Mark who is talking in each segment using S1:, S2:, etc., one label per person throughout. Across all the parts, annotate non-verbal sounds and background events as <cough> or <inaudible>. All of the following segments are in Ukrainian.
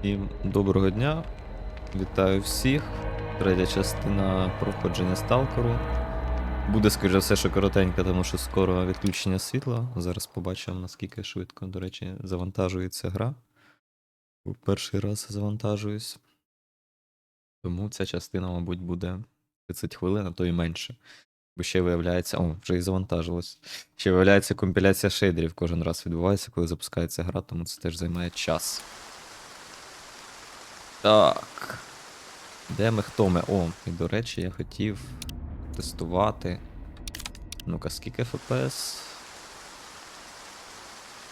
S1: Всім доброго дня. Вітаю всіх. Третя частина проходження сталкеру. Буде, скоріше все, що коротенька, тому що скоро відключення світла. Зараз побачимо, наскільки швидко, до речі, завантажується гра. Перший раз завантажуюсь. Тому ця частина, мабуть, буде 30 хвилин, а то і менше. Бо ще виявляється. О, вже і завантажилось. Ще виявляється, компіляція шейдерів кожен раз відбувається, коли запускається гра, тому це теж займає час. Так. Де ми хто ми? О, і до речі, я хотів тестувати. Ну-ка, скільки FPS?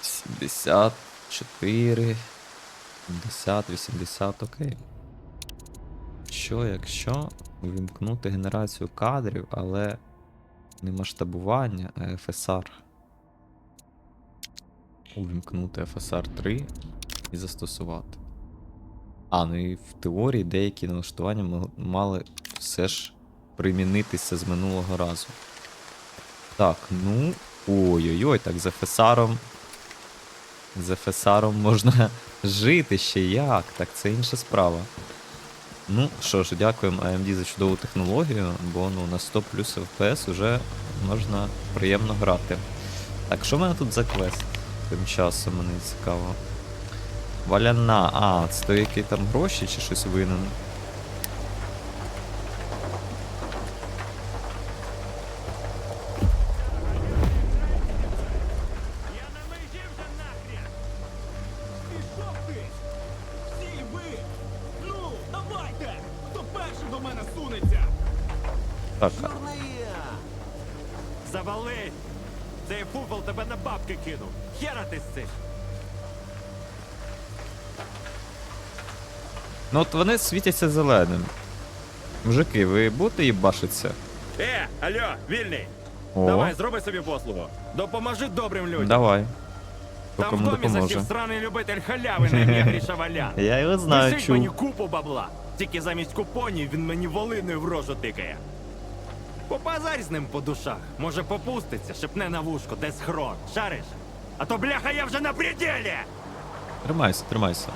S1: 74. 70, 80, окей. Що, якщо увімкнути генерацію кадрів, але не масштабування, а FSR. Увімкнути FSR 3 і застосувати. А, ну і в теорії деякі налаштування м- мали все ж примінитися з минулого разу. Так, ну. Ой-ой-ой, так за фесаром. За фесаром можна <laughs> жити ще як. Так, це інша справа. Ну що ж, дякуємо AMD за чудову технологію, бо ну, на 100 плюс FPS вже можна приємно грати. Так, що в мене тут за квест? Тим часом мені цікаво. Валяна. А, це той, який там гроші чи щось винен.
S2: Завали! Цей фуфол тебе на бабки кинув! Хера ти сиш!
S1: Ну от вони світяться зеленим. Мужики, ви будете їбашитися?
S2: Е, алло, вільний!
S1: О,
S2: Давай, зроби собі послугу. Допоможи добрим людям.
S1: давай. Хто
S2: Там в
S1: кому
S2: домі
S1: допоможе.
S2: засів сраний любитель халяви на ім'я Гріша <laughs> Валян.
S1: Я його знаю,
S2: Лишить мені
S1: чув.
S2: купу бабла. Тільки замість купонів він мені волиною в рожу тикає. Попазарь з ним по душах. Може попуститься, шепне на вушко, де схрон. Шариш? А то бляха я вже на пределі!
S1: Тримайся, тримайся.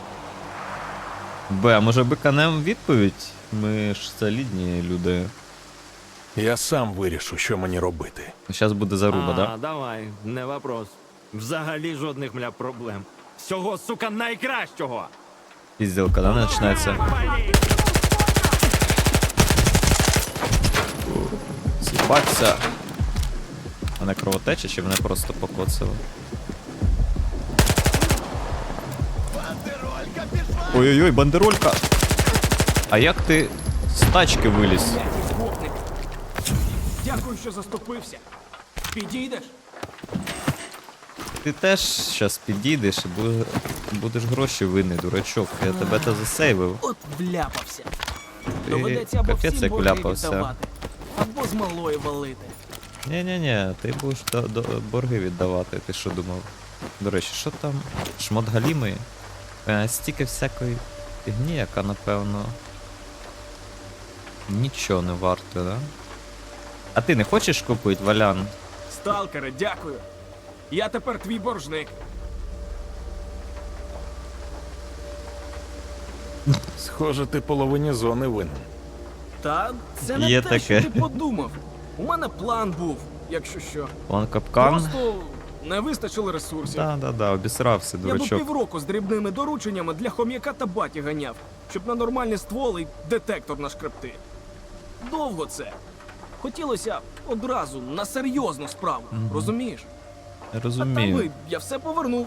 S1: Б, а може биканем відповідь? Ми ж солідні люди.
S3: Я сам вирішу, що мені робити.
S1: Зараз буде заруба,
S2: а,
S1: да?
S2: давай, не вопрос. Взагалі жодних мля проблем. Всього, сука, найкращого!
S1: Пізділка, да, починається. Сіпаться. Мене кровотеча чи мене просто покоцали? Ой-ой-ой, бандеролька! А як ти з тачки виліз?
S4: Дякую, що заступився. Підійдеш?
S1: Ти теж зараз підійдеш і буде- будеш гроші винний, дурачок. Я тебе то засейвив.
S4: От вляпався.
S1: Ти
S4: Доведеться або
S1: капець
S4: всі
S1: як
S4: борги
S1: вляпався.
S4: віддавати, або з малої валити.
S1: Ні-ні-ні, ти будеш до, до, борги віддавати, ти що думав? До речі, що там? Шмот галімий? Е, стільки всякої фігні, яка, напевно. Нічого не варто, да? А ти не хочеш купити, Валян?
S4: Сталкере, дякую. Я тепер твій боржник.
S3: Схоже, ти половині зони винен.
S4: Та це не
S1: Є
S4: те,
S1: таке.
S4: що ти подумав. У мене план був, якщо що.
S1: План капкан?
S4: Просто не вистачило ресурсів.
S1: Да-да-да, обісрався,
S4: Я б
S1: дурачок.
S4: півроку з дрібними дорученнями для хом'яка та баті ганяв, щоб на нормальні стволи й детектор нашкребти. Довго це. Хотілося одразу на серйозну справу, розумієш? А там
S1: Розумію.
S4: би я все повернув.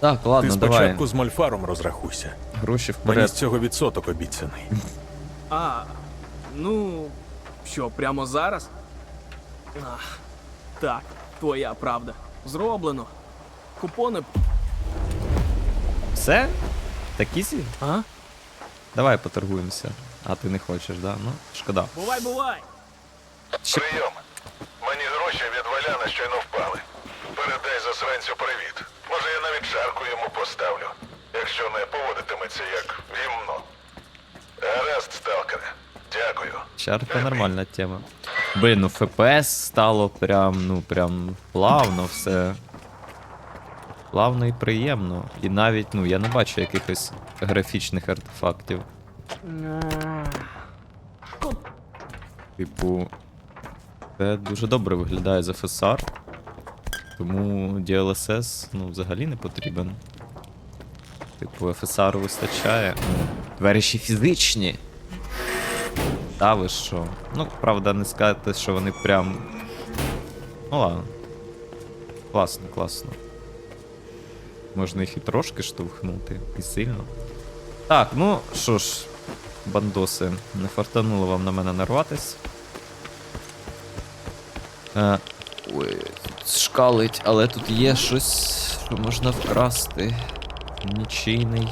S1: Так,
S3: Ти
S1: ладно, давай.
S3: спочатку з Мольфаром розрахуйся.
S1: Гроші
S3: Мені
S1: вперед.
S3: з цього відсоток обіцяний.
S4: А, ну, що, прямо зараз? Ах, так, твоя правда. Зроблено. Купони.
S1: Все? Такі сі?
S4: А?
S1: Давай поторгуємося. А ти не хочеш, да? Ну, шкода.
S4: Бувай, бувай!
S5: Прийом. Мені гроші від валяна щойно впали. Передай засранцю привіт. Може я навіть чарку йому поставлю, якщо не поводитиметься як гімно. Гаразд, сталкере. Дякую.
S1: Чарка нормальна тема. Блін, ну ФПС стало прям, ну прям плавно все. плавно і приємно. І навіть, ну, я не бачу якихось графічних артефактів. Типу, це дуже добре виглядає з FSR. Тому DLSS ну, взагалі не потрібен. Типу, FSR вистачає. Двері ще фізичні. Та ви що? Ну, правда, не сказати, що вони прям. Ну ладно. Класно, класно. Можна їх і трошки штовхнути, і сильно. Так, ну що ж, бандоси, не фартануло вам на мене нарватись. Е, ой, тут шкалить, але тут є щось, що можна вкрасти. Нічийний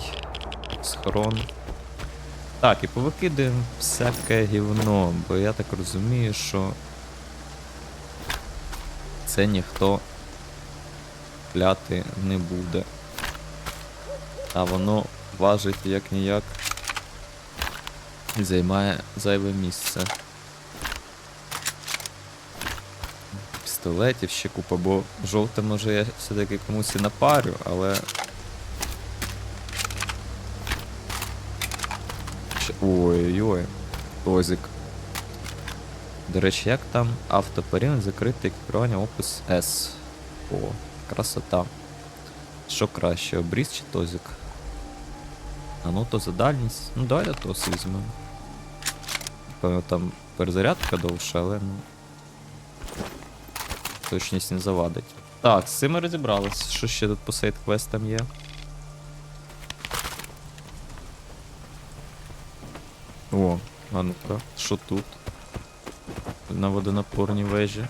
S1: схорон. Так, і повикидаємо всяке гівно, бо я так розумію, що це ніхто кляти не буде. А воно важить як ніяк і займає зайве місце. Пістолетів ще купа, бо жовте може я все-таки комусь і напарю, але. Ой-ой-ой. Тозик. До речі, як там автоперіод закрите екіпірування опис S. О, красота. Що краще, обріз чи тозик? А ну то за дальність. Ну давайте тос візьмемо. Певно там перезарядка довша, але ну. Точність не завадить. Так, з цим ми розібрались. Що ще тут по сейд-квестам є? О, а ну-ка, що тут? На водонапорній вежі.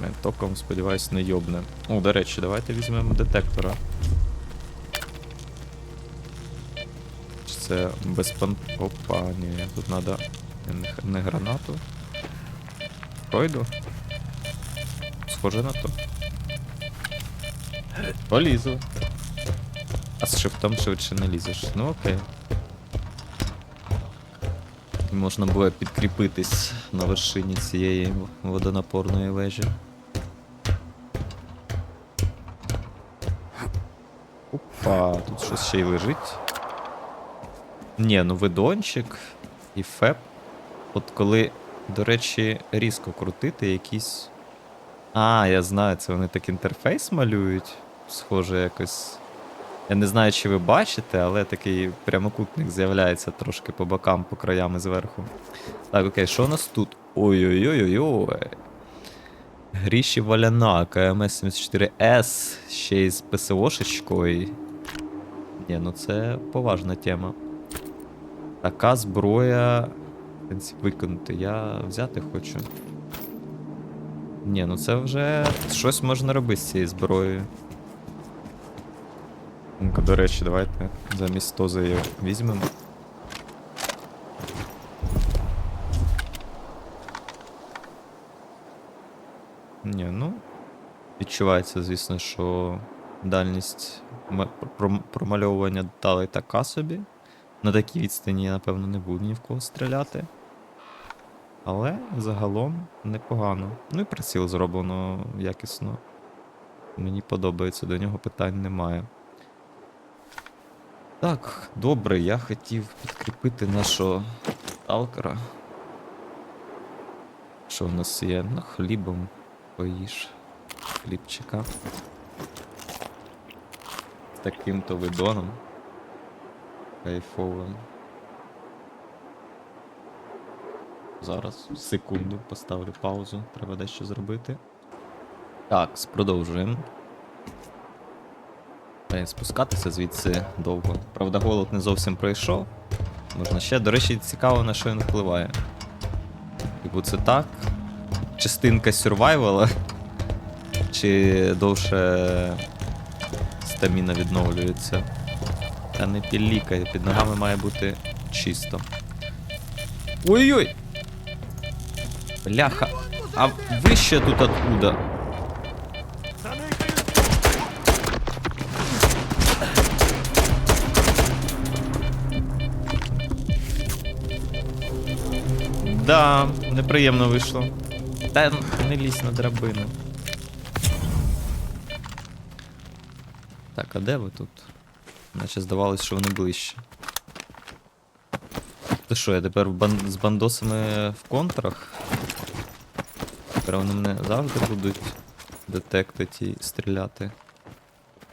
S1: Мен током, сподіваюсь, не йобне. О, до речі, давайте візьмемо детектора. Це без пан... Опа, ні, тут треба не гранату. Пройду. Схоже на то. Полізу. З шифтом швидше не лізеш. Ну окей. Можна було підкріпитись на вершині цієї водонапорної вежі. Опа, тут щось ще й лежить. Ні, ну видончик і феп. От коли, до речі, різко крутити якісь. А, я знаю, це вони так інтерфейс малюють. Схоже, якось. Я не знаю, чи ви бачите, але такий прямокутник з'являється трошки по бокам, по краям і зверху. Так, окей, що у нас тут? Ой-ой-ой-ой-ой. Гріші Валяна, КМС-74С, ще й з ПСОшечкою. Ні, ну це поважна тема. Така зброя. В принципі, виконати. Я взяти хочу. Ні, ну це вже щось можна робити з цією зброєю. Ну-ка, до речі, давайте замість този її візьмемо. Ні, ну. Відчувається, звісно, що дальність промальовування деталей така собі. На такій відстані напевно, не буду ні в кого стріляти. Але загалом непогано. Ну і приціл зроблено якісно. Мені подобається, до нього питань немає. Так, добре, я хотів підкріпити нашого сталкера. Що в нас є? Ну, хлібом поїж. Хлібчика. З таким-то видоном. Кайфовим. Зараз, секунду, поставлю паузу, треба дещо зробити. Так, продовжуємо. Та спускатися звідси довго. Правда, голод не зовсім пройшов. Можна ще. До речі, цікаво, на що він впливає. Типу, це так. Частинка сюрвайвала. Чи довше стаміна відновлюється. Та не пілікає, під ногами має бути чисто. Ой-ой! Бляха! А ви ще тут откуда? Да, неприємно вийшло. Та не лізь на драбину. Так, а де ви тут? Наче здавалось, що вони ближче. Ти що, я тепер бан... з бандосами в контрах? Тепер вони мене завжди будуть детектити і стріляти.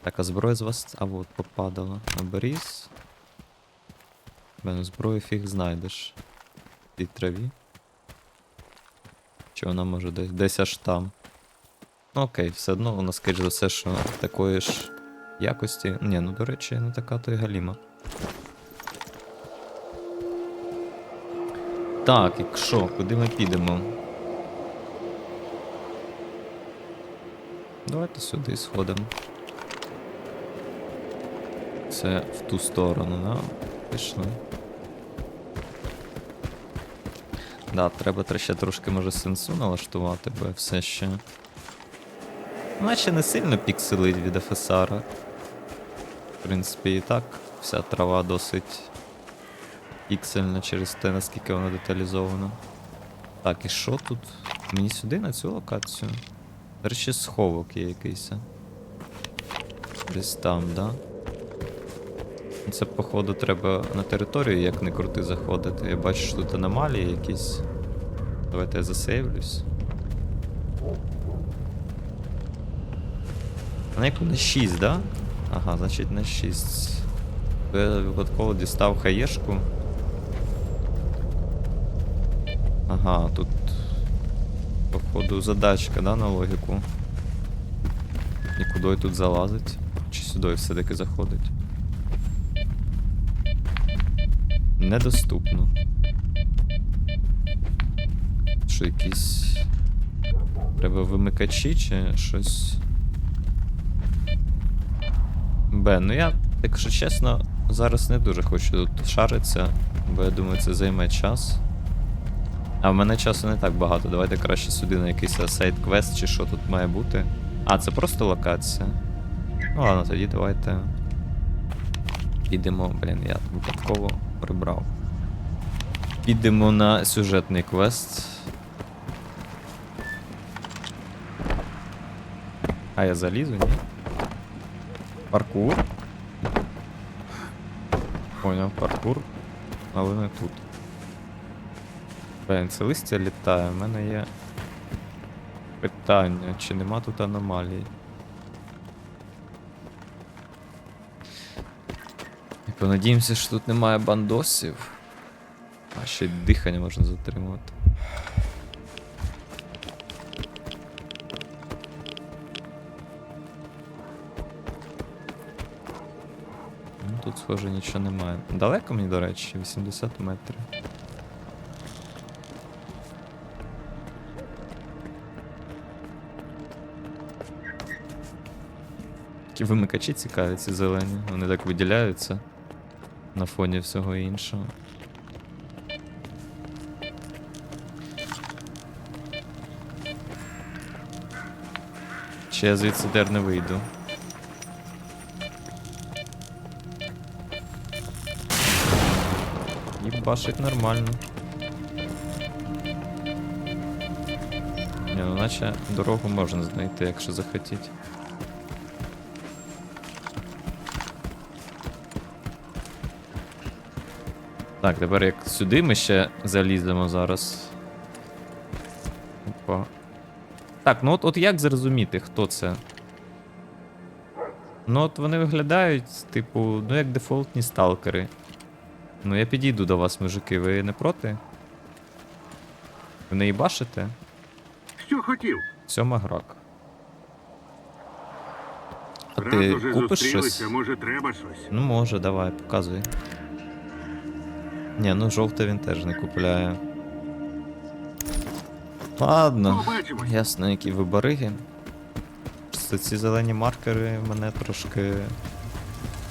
S1: Так, а зброя з вас... А вот, попадала. Наберіс. Мене зброю фіг знайдеш. І траві. Чи вона може десь, десь аж там. Ну окей, все одно вона, за все, що такої ж якості. Ні, ну до речі, не така то й галіма. Так, якщо, куди ми підемо? Давайте сюди сходимо. Це в ту сторону, да? Пішли. Да, треба ще трошки може сенсу налаштувати, бо все ще. Наче не сильно пікселить від FSR. В принципі, і так вся трава досить піксельна через те, наскільки вона деталізована. Так, і що тут? Мені сюди на цю локацію? До речі, сховок є якийсь. Десь там, да? Це, походу, треба на територію, як не крути, заходити. Я бачу, що тут аномалії якісь. Давайте я засейвлюсь. На яку на 6, да? Ага, значить на 6. Я випадково дістав хаєшку. Ага, тут. Походу задачка, да, на логіку. І куди тут залазить? Чи сюди все-таки заходить? Недоступно. Що якісь. Треба вимикачі чи щось. Б, ну я, якщо чесно, зараз не дуже хочу тут шаритися, бо я думаю, це займе час. А в мене часу не так багато. Давайте краще сюди на якийсь сайт-квест чи що тут має бути. А, це просто локація. Ну ладно, тоді давайте. Підемо, блін, я випадково прибрав. Підемо на сюжетний квест. А я залізу, ні? Паркур. Поняв, паркур. Але не тут. Блін, це листя літає. У мене є питання, чи нема тут аномалій. Понадіємося, що тут немає бандосів. А ще й дихання можна затримувати. Ну, тут, схоже, нічого немає. Далеко мені, до речі, 80 метрів. Такі вимикачі цікаві, ці зелені. Вони так виділяються на фоні всього іншого. Чи я звідси дер не вийду? Їбашить нормально. Ні, ну наче дорогу можна знайти, якщо захотіть. Так, тепер як сюди ми ще заліземо зараз. Опа. Так, ну от, от як зрозуміти, хто це? Ну от вони виглядають, типу, ну як дефолтні сталкери. Ну я підійду до вас, мужики, ви не проти? Ви не їбашите?
S6: Що хотів?
S1: Сьома грак. А
S6: Раз
S1: ти
S6: уже
S1: купиш
S6: зустрілися,
S1: щось?
S6: може треба щось.
S1: Ну може, давай, показуй. Ні, ну жовте він теж не купляє. Ладно, ясно, які ви бариги. Просто ці зелені маркери мене трошки.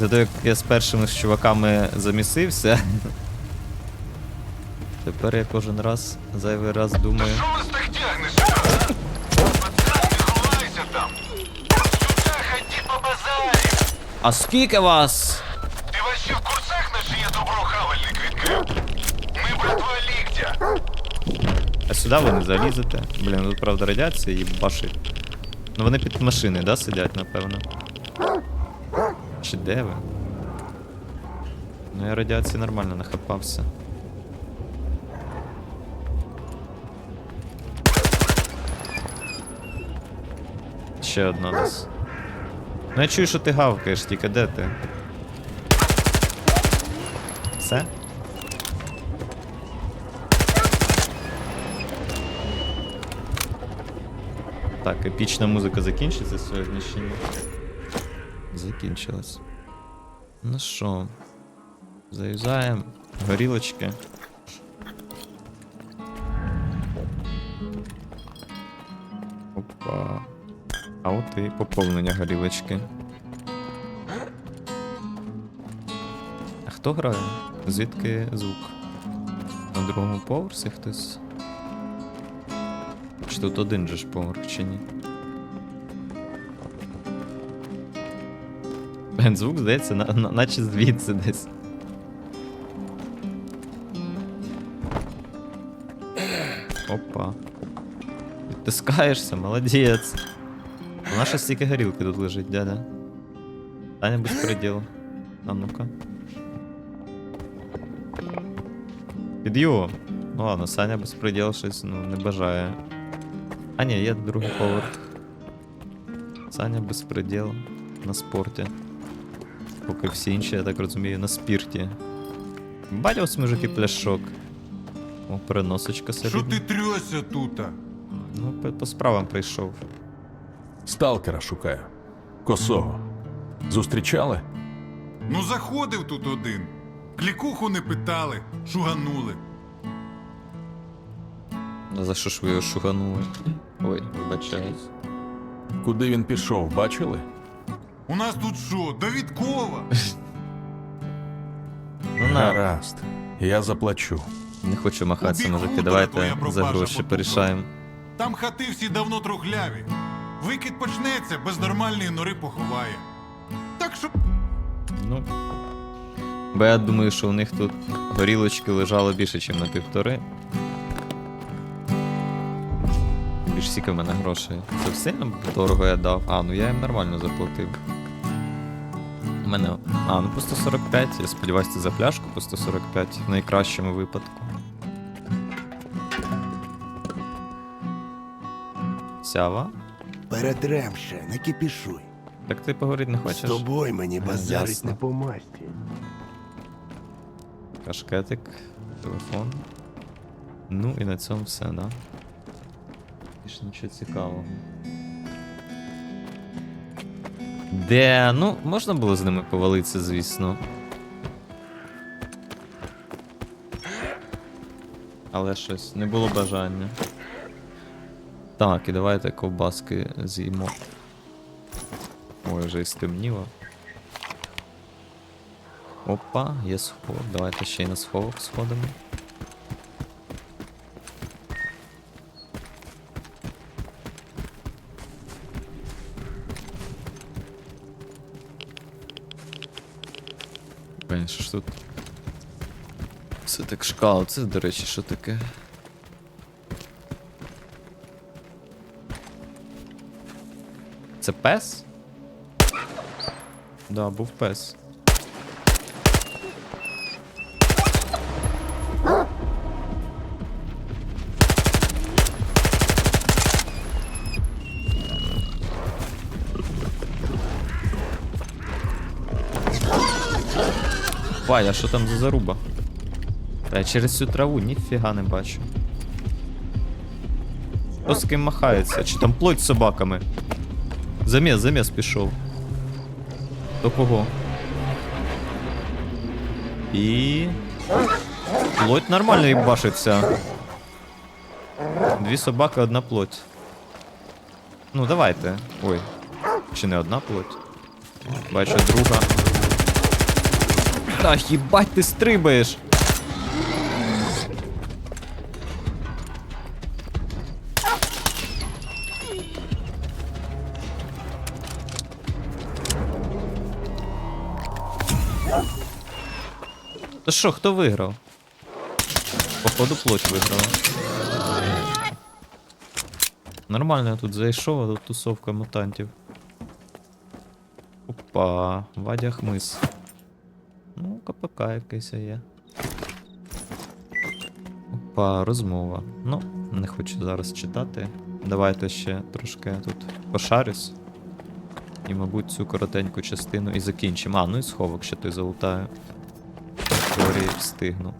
S1: Зато як я з першими ж чуваками замісився. <laughs> Тепер я кожен раз зайвий раз думаю.
S5: Що вас так тягне сюди? Пацан, не ховайся там! Сюди ході по базарі!
S1: А скільки вас?
S5: Ти вообще в курсах наш є добро хавальник відкрив? Ми братва ліктя!
S1: А сюди ви не залізете. Блін, тут правда радіація і башить. Ну вони під машини, да, сидять, напевно. Чи де ви? Ну я радіації нормально нахапався. Ще одна десь. Ну я чую, що ти гавкаєш, тільки де ти? Все? Так, епічна музика закінчиться сьогодні ще ні. Закінчилась. Ну що, заюзаємо горілочки. Опа. А от і поповнення горілочки. А хто грає? Звідки звук? На другому поверсі хтось? Чи тут один же ж поверх, чи ні? Блін, Звук здається, на, на, наче звідси десь. Опа. Відтискаєшся, молодець. У нас ще стільки горілки тут лежить, дядя. Таня безпреділ. А ну-ка. Підйом. Ну ладно, Саня безпреділ щось ну, не бажає. А ні, є другий поверх. Саня безпреділ на спорті. Поки всі інші, я так розумію, на спірті. Бать ось мужики пляшок. О, переносочка
S7: Що
S1: середня.
S7: ти трьося тута?
S1: Ну, по, по справам прийшов.
S3: Сталкера шукаю. Косого. Зустрічали?
S7: Ну заходив тут один. Клікуху не питали, шуганули.
S1: А за що ж ви його шуганули? Ой, вибачаюсь.
S3: Куди він пішов, бачили?
S7: У нас тут що, довідкова?
S1: Ну на,
S3: Гаразд. Я заплачу.
S1: не хочу махатися,
S7: Убіг
S1: мужики,
S7: хутора
S1: давайте
S7: твоя
S1: за
S7: пропажа
S1: гроші
S7: попукала.
S1: порішаємо.
S7: Там хати всі давно трухляві. Викид почнеться, без нормальної нори поховає. Так що
S1: Ну. Бо я думаю, що у них тут горілочки лежало більше, ніж на півтори. Більш стільки в мене грошей. Це сильно дорого я дав. А, ну я їм нормально заплатив. У мене. А, ну по 145. Я сподіваюся, це за пляшку по 145 в найкращому випадку. Сява?
S8: Перетрем ще, не кипішуй.
S1: Так ти поговорити не
S8: З
S1: хочеш?
S8: тобою мені базарить
S1: ясно.
S8: не по масті.
S1: Кашкетик, телефон. Ну і на цьому все, да? Більше нічого цікавого. Де, ну, можна було з ними повалитися, звісно. Але щось, не було бажання. Так, і давайте ковбаски з'їмо. Ой, вже і стемніло. Опа, є сход. Давайте ще й на сховок сходимо. Тут? Це так шкал, це, до речі, що таке? Це пес? Да, був пес. Вай, а що там за заруба? Та я через цю траву ніфіга не бачу. Хто з ким махається? Чи там плоть з собаками? Заміс, заміс пішов. До кого? І. Плоть нормально їбашиться. Дві собаки, одна плоть. Ну, давайте. Ой. Чи не одна плоть? Бачу, друга. Ах, їбать, ти стрибаєш! Та що, хто виграв? Походу плоть виграла. Нормально я тут зайшов, а тут тусовка мутантів. Опа, Вадя Хмис. Якийсь є. Опа, розмова. Ну, не хочу зараз читати. Давайте ще трошки тут пошарюсь. І, мабуть, цю коротеньку частину і закінчимо. А, ну і сховок ще той залутаю. Теорії встигну.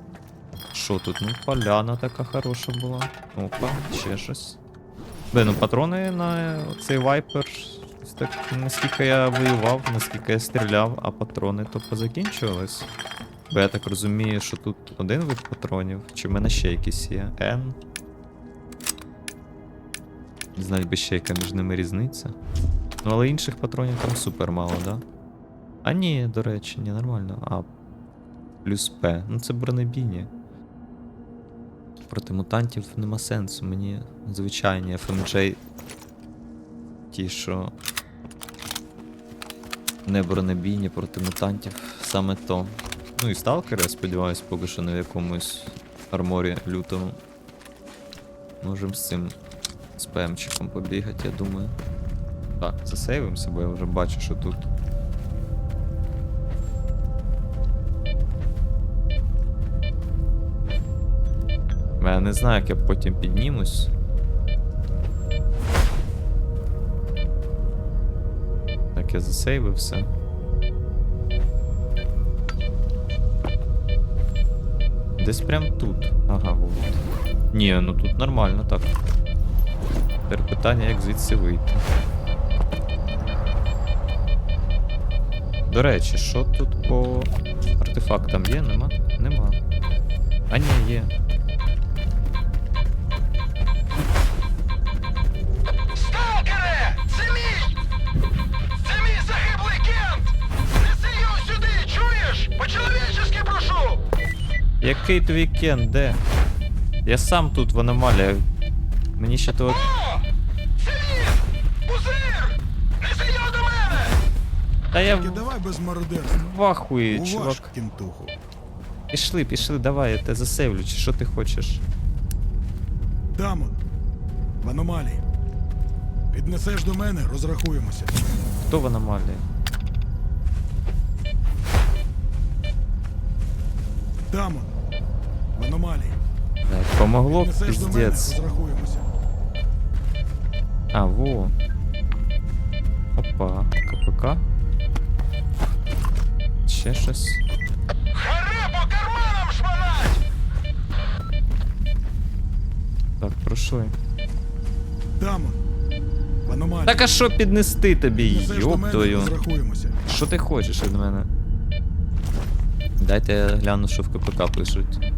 S1: Що тут? Ну, поляна така хороша була. Опа, ще щось. Блин, ну патрони на цей вайпер. Так, наскільки я воював, наскільки я стріляв, а патрони то позакінчувались. Бо я так розумію, що тут один вид патронів, чи в мене ще якісь є? N. Не знаю, би ще яка між ними різниця. Ну, але інших патронів там супер мало, да? А ні, до речі, ні, нормально. А. Плюс П. Ну це бронебійні. Проти мутантів нема сенсу. Мені звичайні FMJ. Ті, що. Не бронебійні проти мутантів. Саме то. Ну і сталкери, я сподіваюсь, поки що в якомусь арморі лютому. Можем з цим з побігати, я думаю. Так, засейвимося, бо я вже бачу, що тут. Я не знаю, як я потім піднімусь. Так, я засейвився. Десь прям тут. Ага, вот. Ні, ну тут нормально так. Тепер питання, як звідси вийти. До речі, що тут по артефактам є? Нема? Нема. А ні, є. Який твій кен, де? Я сам тут в аномалії. Мені ще того. Та я
S9: Давай без мародерства.
S1: в
S9: Уваж,
S1: чувак.
S9: кінтуху.
S1: Пішли, пішли, давай, я тебе засейвлю, чи що ти хочеш?
S9: Дамон. В аномалії. Піднесеш до мене, розрахуємося.
S1: Хто в аномалії?
S9: Дамон. Мене,
S1: піздець. А, во. Опа, КПК. Ще щось.
S5: Харе по карманам шмонать!
S1: Так, пройшли.
S9: Дамон. В.
S1: Так а що піднести тобі, йоптою? Що ти хочеш від мене? Дайте я гляну, що в КПК пишуть.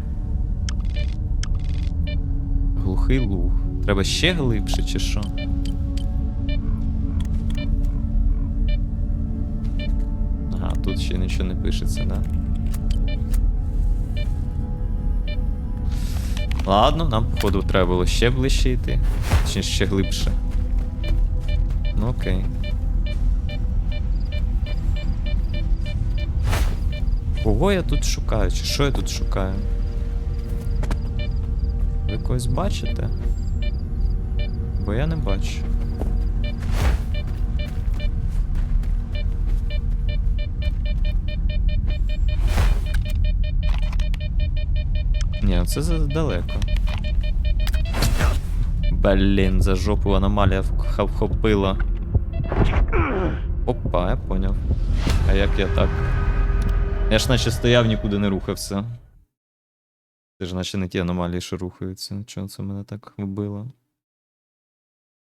S1: Глухий луг. Треба ще глибше, чи що? Ага, тут ще нічого не пишеться, да? Ладно, нам, походу, треба було ще ближче йти. Чи ще глибше. Ну окей. Кого я тут шукаю? Чи що я тут шукаю? Ви когось бачите? Бо я не бачу. Ні, це задалеко. Блін, за жопу аномалія вхопила. Опа, я поняв. А як я так? Я ж наче стояв, нікуди не рухався. Це ж наче не ті аномалії, що рухаються. Чого це мене так вбило?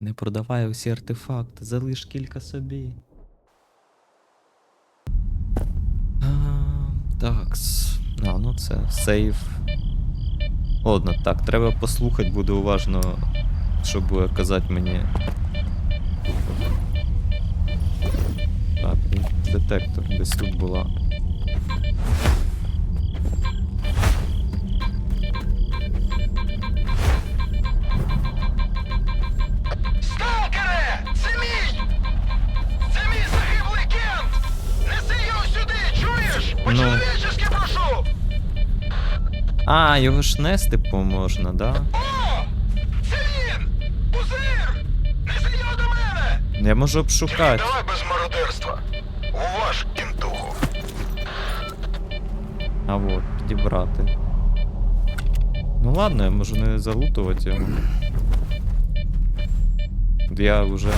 S1: Не продавай усі артефакти, залиш кілька собі. Такс. А, ну це сейф. Ладно, так, треба послухати, буду уважно, що буде казати мені. Так, детектор десь тут була. А, його ж нести поможна, да?
S5: Це він! Пузир! Неси його до мене!
S1: Я можу обшукати.
S5: Давай без мародерства. У ваш кінтуху.
S1: А от, підібрати. Ну ладно, я можу не залутувати його. Я вже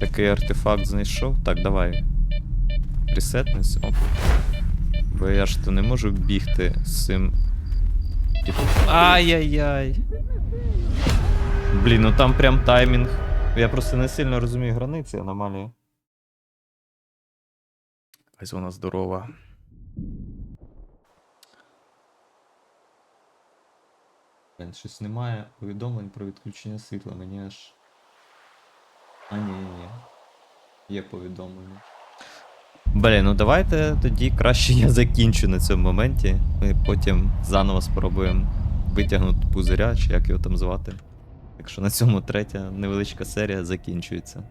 S1: такий артефакт знайшов. Так, давай. Ресетнись. Оп. Бо я ж то не можу бігти з цим. Ай-яй-яй. Блін, ну там прям таймінг. Я просто не сильно розумію границі аномалії. Ось вона здорова. Блін, щось немає повідомлень про відключення світла, мені аж. А ні, ні, ні. Є повідомлення. Блін, ну давайте тоді краще <laughs> я закінчу на цьому моменті. Ми потім заново спробуємо витягнути пузиря, чи як його там звати. Так що на цьому третя невеличка серія закінчується.